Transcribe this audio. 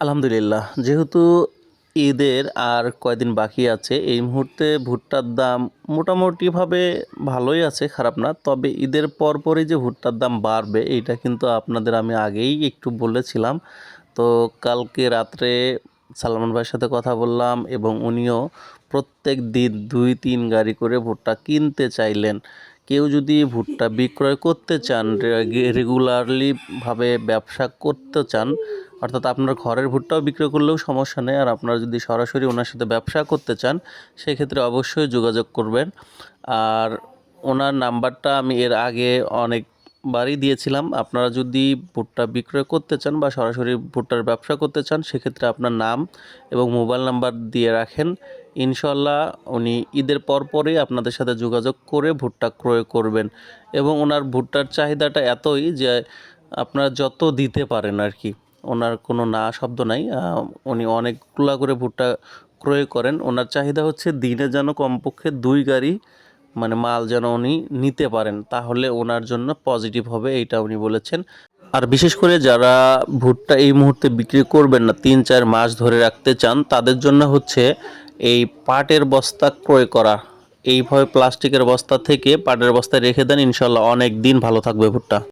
আলহামদুলিল্লাহ, যেহেতু ঈদের আর কয়দিন বাকি আছে, এই মুহূর্তে ভুট্টার দাম মোটামুটিভাবে ভালোই আছে, খারাপ না। তবে ঈদের পরপরই যে ভুট্টার দাম বাড়বে, এইটা কিন্তু আপনাদের আমি আগেই একটু বলেছিলাম। তো কালকে রাত্রে সালমান ভাইয়ের সাথে কথা বললাম এবং উনিও প্রত্যেক দিন দুই তিন গাড়ি করে ভুট্টা কিনতে চাইলেন। কেউ যদি ভুট্টা বিক্রয় করতে চান রেগুলারলি ভাবে ব্যবসা করতে চান, অর্থাৎ আপনার ঘরের ভুট্টাও বিক্রয় করলেও সমস্যা নেই, আর আপনারা যদি সরাসরি ওনার সাথে ব্যবসা করতে চান, সেক্ষেত্রে অবশ্যই যোগাযোগ করবেন। আর ওনার নাম্বারটা আমি এর আগে অনেকবারই দিয়েছিলাম। আপনারা যদি ভুট্টা বিক্রয় করতে চান বা সরাসরি ভুট্টার ব্যবসা করতে চান, সেক্ষেত্রে আপনার নাম এবং মোবাইল নাম্বার দিয়ে রাখেন। ইনশাল্লাহ উনি ঈদের পরপরই আপনাদের সাথে যোগাযোগ করে ভুট্টা ক্রয় করবেন এবং ওনার ভুট্টার চাহিদাটা এতই যে আপনারা যত দিতে পারেন আর কি। ওনার কোনো না শব্দ নাই উনি অনেকগুলা করে ভুট্টা ক্রয় করেন। ওনার চাহিদা হচ্ছে দিনে যেন কমপক্ষে দুই গাড়ি মানে মাল যেন উনি নিতে পারেন, তাহলে ওনার জন্য পজিটিভ হবে এইটা উনি বলেছেন। আর বিশেষ করে যারা ভুট্টা এই মুহূর্তে বিক্রি করবেন না, তিন চার মাস ধরে রাখতে চান, তাদের জন্য হচ্ছে এই পাটের বস্তা ক্রয় করা। এইভাবে প্লাস্টিকের বস্তা থেকে পাটের বস্তায় রেখে দেন। ইনশাল্লাহ অনেক দিন ভালো থাকবে ভুট্টা।